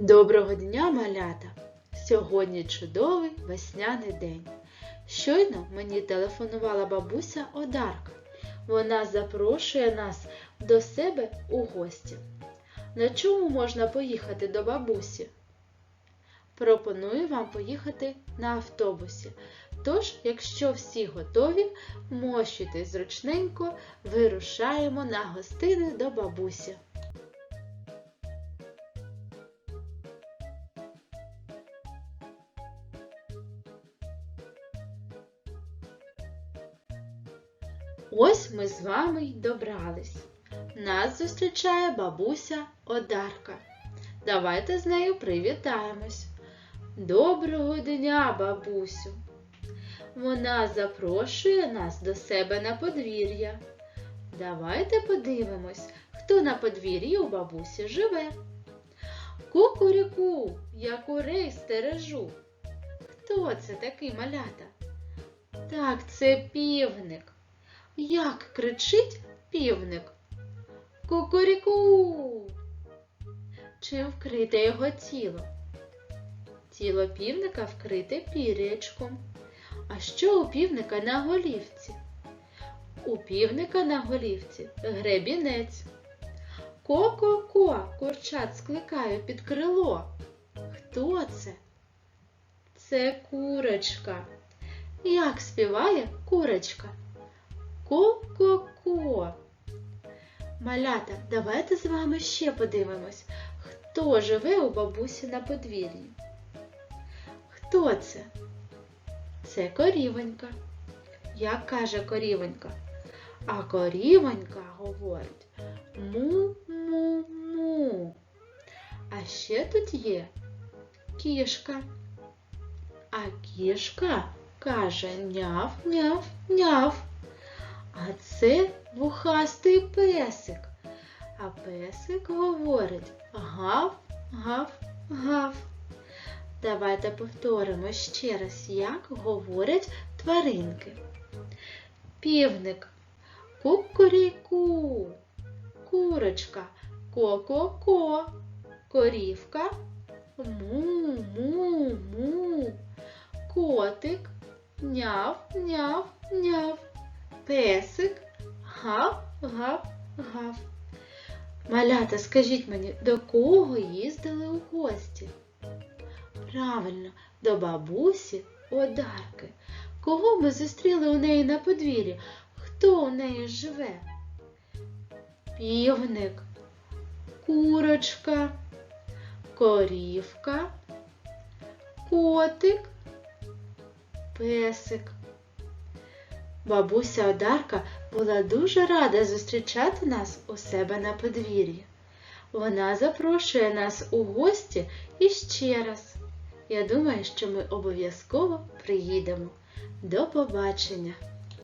Доброго дня, малята! Сьогодні чудовий весняний день. Щойно мені телефонувала бабуся Одарка. Вона запрошує нас до себе у гості. На чому можна поїхати до бабусі? Пропоную вам поїхати на автобусі. Тож, якщо всі готові, мощуйтесь зручненько, вирушаємо на гостини до бабусі. Ось ми з вами й добрались. Нас зустрічає бабуся Одарка. Давайте з нею привітаємось. Доброго дня, бабусю! Вона запрошує нас до себе на подвір'я. Давайте подивимось, хто на подвір'ї у бабусі живе. Кукуріку, я курей стережу. Хто це такий малята? Так, це півник. Як кричить півник? Кукуріку. Чим вкрите його тіло? Тіло півника вкрите пірячком. А що у півника на голівці? У півника на голівці гребінець. Ко-ко-ко, курчат скликаю під крило. Хто це? Це курочка. Як співає курочка? Ко-ко-ко. Малята, давайте з вами ще подивимось, хто живе у бабусі на подвір'ї. Хто це? Це корівонька. Як каже корівонька? А корівонька говорить му-му-му. А ще тут є кішка. А кішка каже няв-няв-няв. А це вухастий песик. А песик говорить гав-гав-гав. Давайте повторимо ще раз, як говорять тваринки. Півник. Кукуріку, курочка. Ко-ко-ко, корівка. Му-му-му, котик. Няв-няв-няв, песик гав-гав-гав. Малята, скажіть мені, до кого їздили у гості? Правильно, до бабусі Одарки. Кого ми зустріли у неї на подвір'ї? Хто у неї живе? Півник, курочка, корівка, котик, песик. Бабуся Одарка була дуже рада зустрічати нас у себе на подвір'ї. Вона запрошує нас у гості іще раз. Я думаю, що ми обов'язково приїдемо. До побачення!